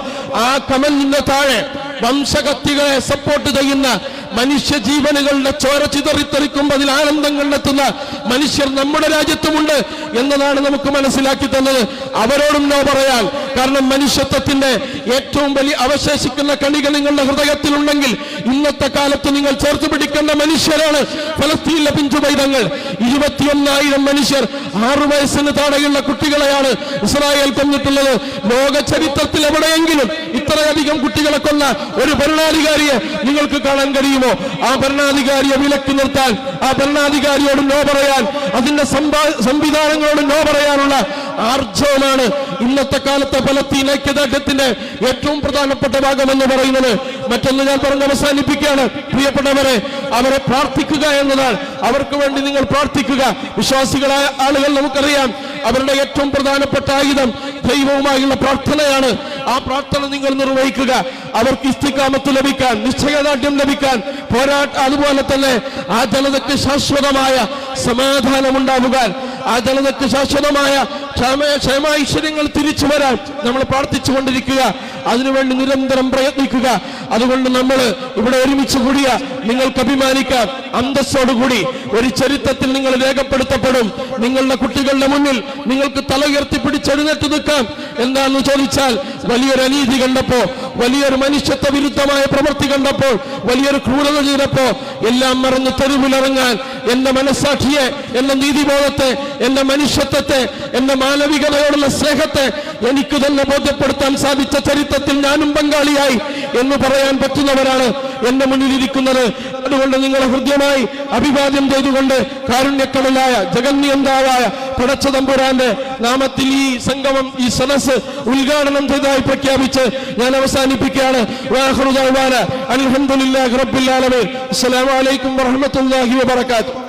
ആ കമലിന്റെ താഴെ വംശകത്തികളെ സപ്പോർട്ട് ചെയ്യുന്ന മനുഷ്യ ജീവനുകളുടെ ചോര ചിതറിത്തെറിക്കുമ്പോൾ അതിൽ ആനന്ദം കണ്ടെത്തുന്ന മനുഷ്യർ നമ്മുടെ രാജ്യത്തുമുണ്ട് എന്നതാണ് നമുക്ക് മനസ്സിലാക്കി തന്നത്. അവരോടും നോ പറയാൻ കാരണം മനുഷ്യത്വത്തിന്റെ ഏറ്റവും വലിയ അവശേഷിക്കുന്ന കണികൾ നിങ്ങളുടെ ഹൃദയത്തിലുണ്ടെങ്കിൽ ഇന്നത്തെ കാലത്ത് നിങ്ങൾ ചേർത്ത് പിടിക്കേണ്ട മനുഷ്യരാണ്. ഫലസ്തീനിലെ പിഞ്ചു പൈതങ്ങൾ. ഇരുപത്തിയൊന്നായിരം മനുഷ്യർ ആറു വയസ്സിന് താഴെയുള്ള കുട്ടികളെയാണ് ഇസ്രായേൽ കൊന്നിട്ടുള്ളത്. ലോക ചരിത്രത്തിൽ എവിടെയെങ്കിലും ഇത്രയധികം കുട്ടികളെ കൊന്ന ഒരു ഭരണാധികാരിയെ നിങ്ങൾക്ക് കാണാൻ കഴിയുമോ? ആ ഭരണാധികാരിയെ വിലക്കി നിർത്താൻ ആ ഭരണാധികാരിയോട് നോ പറയാൻ അതിന്റെ സംവിധാനങ്ങളോട് നോ പറയാനുള്ള ആർജവമാണ്. ഇന്നത്തെ കാലത്തെ ഫലസ്തീൻ ഐക്യദാർഢ്യത്തിന്റെ ഏറ്റവും പ്രധാനപ്പെട്ട ഭാഗം എന്ന് പറയുന്നത് മറ്റൊന്ന് ഞാൻ പറഞ്ഞ് അവസാനിപ്പിക്കുകയാണ്. പ്രിയപ്പെട്ടവരെ അവരെ പ്രാർത്ഥിക്കുക എന്നതാണ്. അവർക്ക് വേണ്ടി നിങ്ങൾ പ്രാർത്ഥിക്കുക. വിശ്വാസികളായ ആളുകൾ നമുക്കറിയാം അവരുടെ ഏറ്റവും പ്രധാനപ്പെട്ട ആയുധം ദൈവവുമായുള്ള പ്രാർത്ഥനയാണ്. ആ പ്രാർത്ഥന നിങ്ങൾ നിർവഹിക്കുക. അവർക്ക് ഇസ്തിക്കാമത്ത് ലഭിക്കാൻ നിശ്ചയദാർഢ്യം ലഭിക്കാൻ പോരാട്ട അതുപോലെ തന്നെ ആ ജനതയ്ക്ക് ശാശ്വതമായ സമാധാനം ഉണ്ടാവുക ആ ജനതയ്ക്ക് ശാശ്വതമായ ക്ഷേമ തിരിച്ചു വരാൻ നമ്മൾ പ്രാർത്ഥിച്ചു കൊണ്ടിരിക്കുക. അതിനുവേണ്ടി നിരന്തരം പ്രയത്നിക്കുക. അതുകൊണ്ട് നമ്മൾ ഇവിടെ ഒരുമിച്ച് കൂടിയ നിങ്ങൾക്ക് അഭിമാനിക്കാം. അന്തസ്സോടുകൂടി ഒരു ചരിത്രത്തിൽ നിങ്ങൾ രേഖപ്പെടുത്തപ്പെടും. നിങ്ങളുടെ കുട്ടികളുടെ മുന്നിൽ നിങ്ങൾക്ക് തല ഉയർത്തി പിടിച്ചെഴുന്നേറ്റ് നിൽക്കാം. എന്താണെന്ന് ചോദിച്ചാൽ വലിയൊരു അനീതി കണ്ടപ്പോ വലിയൊരു മനുഷ്യത്വ വിരുദ്ധമായ പ്രവൃത്തി കണ്ടപ്പോൾ വലിയൊരു ക്രൂരത ചെയ്തപ്പോ എല്ലാം മറന്ന് തെരുവിലിറങ്ങാൻ എന്റെ മനസ്സാക്ഷിയെ എന്റെ നീതിബോധത്തെ എന്റെ മനുഷ്യത്വത്തെ എന്റെ മാനവികതയോടുള്ള സ്നേഹത്തെ എനിക്ക് തന്നെ ബോധ്യപ്പെടുത്താൻ സാധിച്ച ചരിത്രത്തിൽ ഞാനും പങ്കാളിയായി എന്ന് പറയാൻ പറ്റുന്നവരാണ് എന്റെ മുന്നിലിരിക്കുന്നത്. അതുകൊണ്ട് നിങ്ങളെ ഹൃദ്യമായി അഭിവാദ്യം ചെയ്തുകൊണ്ട് കാരുണ്യക്കടലായ ജഗന്യന്താവായ പടച്ച തമ്പുരാന്റെ നാമത്തിൽ ഈ സംഗമം ഈ സദസ് ഉദ്ഘാടനം ചെയ്തതായി പ്രഖ്യാപിച്ച് ഞാൻ അവസാനിപ്പിക്കുകയാണ്. അലഹമുല്ലാ അൽഹംദുലില്ലാഹി റബ്ബിൽ ആലമീൻ. അസ്സലാമു അലൈക്കും വറഹ്മത്തുള്ളാഹി വബറകാതുഹു.